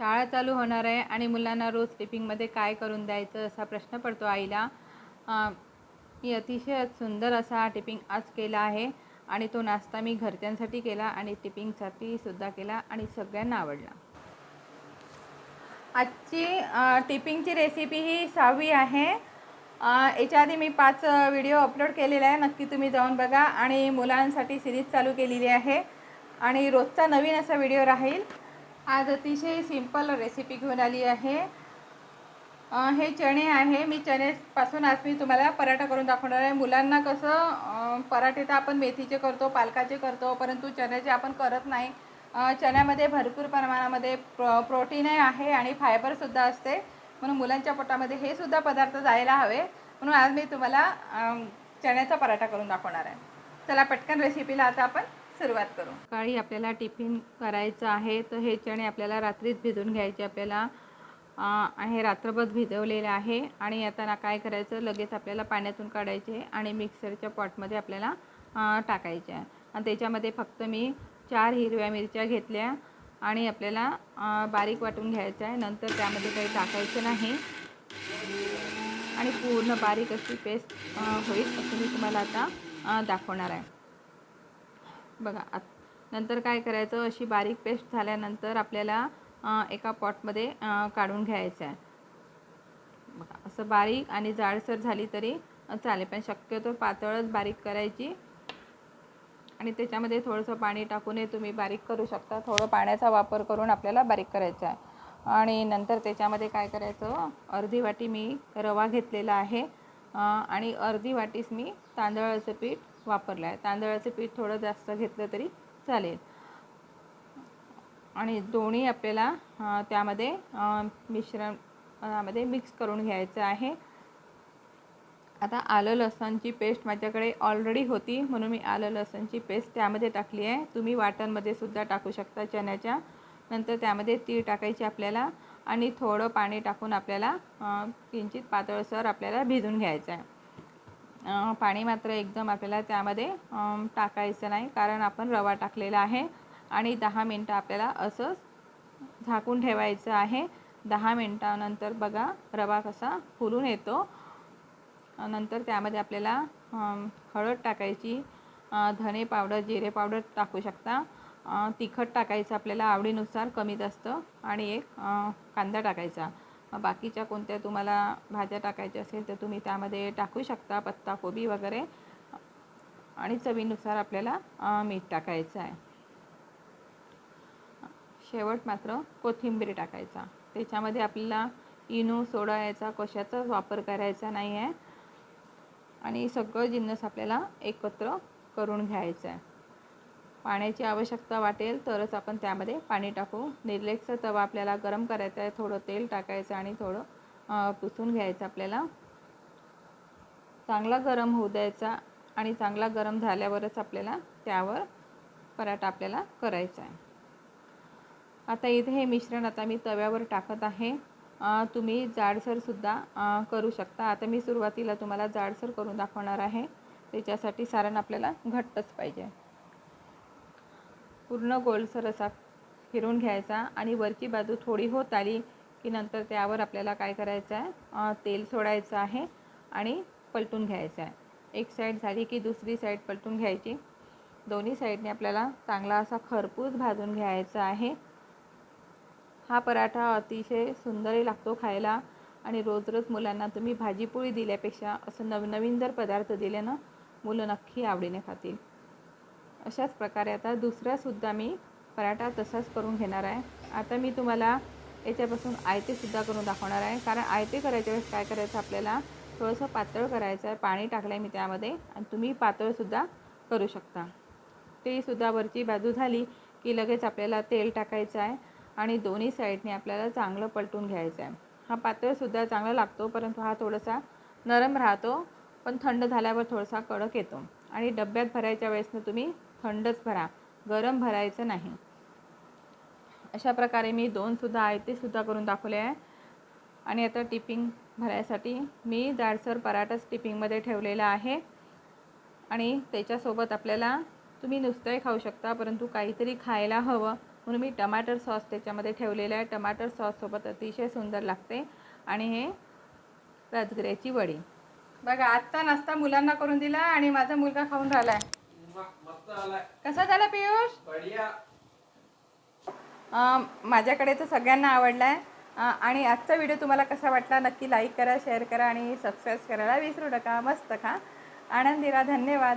शाळा चालू होणार आहे आणि मुलांना रोज टिफिनमध्ये काय करून द्यायचं असा प्रश्न पडतो आईला. मी अतिशय सुंदर असा टिपिंग आज केला आहे आणि तो नाश्ता मी घरच्यांसाठी केला आणि टिपिंगसाठी सुद्धा केला आणि सगळ्यांना आवडला. आजची टिपिंगची रेसिपी ही सहावी आहे. याच्या आधी मी पाच व्हिडिओ अपलोड केलेला आहे. नक्की तुम्ही जाऊन बघा आणि मुलांसाठी सिरीज चालू केलेली आहे. आणि रोजचा नवीन असा व्हिडिओ राहील. आज अतिशय सिंपल रेसिपी घेऊन आली आहे. हे चणे आहे. मी चण्यापासून आज मी तुम्हाला पराठा करून दाखवणार आहे. मुलांना कसं पराठे तर आपण मेथीचे करतो पालकाचे करतो परंतु चण्याचे आपण करत नाही. चण्यामध्ये भरपूर प्रमाणामध्ये प्रो प्रोटीनही आहे आणि फायबरसुद्धा असते. म्हणून मुलांच्या पोटामध्ये हे सुद्धा पदार्थ जायला हवे. म्हणून आज मी तुम्हाला चण्याचा पराठा करून दाखवणार आहे. चला पटकन रेसिपीला आता आपण सुरुवात करू. सकाळी आपल्याला टिफिन करायचं आहे तर हे चणे आपल्याला रात्रीच भिजून घ्यायचे. आपल्याला हे रात्रभर भिजवलेलं आहे आणि आता ना काय करायचं लगेच आपल्याला पाण्यातून काढायचे आणि मिक्सरच्या पॉटमध्ये आपल्याला टाकायचे. आहे आणि त्याच्यामध्ये फक्त मी चार हिरव्या मिरच्या घेतल्या आणि आपल्याला बारीक वाटून घ्यायचं आहे. नंतर त्यामध्ये काही टाकायचं नाही. आणि पूर्ण बारीक अशी पेस्ट होईल असं मी तुम्हाला आता दाखवणार आहे. बघा आत नंतर काय करायचं अशी बारीक पेस्ट झाल्यानंतर आपल्याला एका पॉटमध्ये काढून घ्यायचं आहे. बघा असं बारीक आणि जाडसर झाली तरी चालेल पण शक्यतो पातळच बारीक करायची. आणि त्याच्यामध्ये थोडंसं पाणी टाकून तुम्ही बारीक करू शकता. थोडं पाण्याचा वापर करून आपल्याला बारीक करायचं आहे. आणि नंतर त्याच्यामध्ये काय करायचं अर्धी वाटी मी रवा घेतलेला आहे. आणि अर्धी वाटीस मी तांदळाचं पीठ वापरला आहे तांदळाचं पीठ थोडं जास्त घेतलं तरी चालेल. आणि दोन्ही आपल्याला त्यामध्ये मिश्रणामध्ये मिक्स करून घ्यायचं आहे. आता आलं लसणची पेस्ट माझ्याकडे ऑलरेडी होती म्हणून मी आलं लसणची पेस्ट त्यामध्ये टाकली आहे. तुम्ही वाटणमध्ये सुद्धा टाकू शकता चण्याच्या. नंतर त्यामध्ये तीळ टाकायची आपल्याला आणि थोडं पाणी टाकून आपल्याला किंचित पातळसर आपल्याला भिजून घ्यायचं आहे. पाणी मात्र एकदम आपल्याला त्यामध्ये टाकायचं नाही कारण आपण रवा टाकलेला आहे आणि दहा मिनटं आपल्याला असंच झाकून ठेवायचं आहे. दहा मिनटानंतर बघा रवा कसा फुलून येतो. नंतर त्यामध्ये आपल्याला हळद टाकायची धने पावडर जिरे पावडर टाकू शकता. तिखट टाकायचं आपल्याला आवडीनुसार कमी जास्त आणि एक कांदा टाकायचा. मग बाकीच्या कोणत्या तुम्हाला भाज्या टाकायच्या असेल तर तुम्ही त्यामध्ये टाकू शकता पत्ताकोबी वगैरे. आणि चवीनुसार आपल्याला मीठ टाकायचं आहे. शेवट मात्र कोथिंबीर टाकायचा. त्याच्यामध्ये आपल्याला इनो सोडा याचा कशाचाच वापर करायचा नाही आहे आणि सगळं जिन्नस आपल्याला एकत्र करून घ्यायचं आहे पाण्याची आवश्यकता वाटेल तरच आपण त्यामध्ये पाणी टाकू. निर्लेक्सचा तवा आपल्याला गरम करायचा आहे थोडं तेल टाकायचं आणि थोडं पुसून घ्यायचं आपल्याला. चांगला गरम होऊ द्यायचा आणि चांगला गरम झाल्यावरच आपल्याला त्यावर पराठा आपल्याला करायचा आहे. आता इथे हे मिश्रण आता मी तव्यावर टाकत आहे. तुम्ही जाडसरसुद्धा करू शकता. आता मी सुरुवातीला तुम्हाला जाडसर करून दाखवणार आहे. त्याच्यासाठी सारण आपल्याला घट्टच पाहिजे. पूर्ण गोलसर असा फिरून घ्यायचा आणि वरची बाजू थोडी होत आली की नंतर त्यावर आपल्याला काय करायचं आहे? तेल सोडायचं आहे आणि पलटून घ्यायचं आहे. एक साईड झाली की दुसरी साईड पलटून घ्यायची. दोन्ही साईडने आपल्याला चांगला असा खरपूस भाजून घ्यायचा आहे. हा पराठा अतिशय सुंदरही लागतो खायला आणि रोज रोज मुलांना तुम्ही भाजीपोळी दिल्यापेक्षा असं नवनवीन जर पदार्थ दिले ना मुलं नक्की आवडीने खातील. अशाच प्रकारे आता दुसरासुद्धा मी पराठा तसाच करून घेणार आहे. आता मी तुम्हाला याच्यापासून आयतेसुद्धा करून दाखवणार आहे. कारण आयते करायच्या वेळेस काय करायचं आपल्याला? थोडंसं पातळ करायचं आहे. पाणी टाकलं आहे मी त्यामध्ये. आणि तुम्ही पातळसुद्धा करू शकता. तेसुद्धा वरची बाजू झाली की लगेच आपल्याला तेल टाकायचं आहे. आणि दोन्ही साईडने आपल्याला चांगलं पलटून घ्यायचं आहे. हा पातळसुद्धा चांगला लागतो परंतु हा थोडासा नरम राहतो. पण थंड झाल्यावर थोडासा कडक येतो. आणि डब्यात भरायच्या वेळेसनं तुम्ही थंडच भरा. गरम भरायचं नाही. अशा प्रकारे मी दोनसुद्धा सुद्धा करून दाखवले आहे. आणि आता टिपिंग भरायसाठी मी जाडसर पराठाच टिपिंगमध्ये ठेवलेला आहे. आणि त्याच्यासोबत आपल्याला तुम्ही नुसतंही खाऊ शकता परंतु काहीतरी खायला हवं. म्हणून मी टमाटर सॉस त्याच्यामध्ये ठेवलेला आहे. टमाटर सॉससोबत अतिशय सुंदर लागते. आणि हे राजगिऱ्याची वडी. बघा आत्ता नाश्ता मुलांना करून दिला आणि माझा मुलगा खाऊन राहिला आहे कसा झाला पियुष? माझ्याकडे तर सगळ्यांना आवडला आहे अं, आणि आजचा व्हिडिओ तुम्हाला कसा वाटला नक्की लाईक करा शेअर करा आणि सबस्क्राईब करायला विसरू नका. मस्त खा. आनंदी राहा धन्यवाद.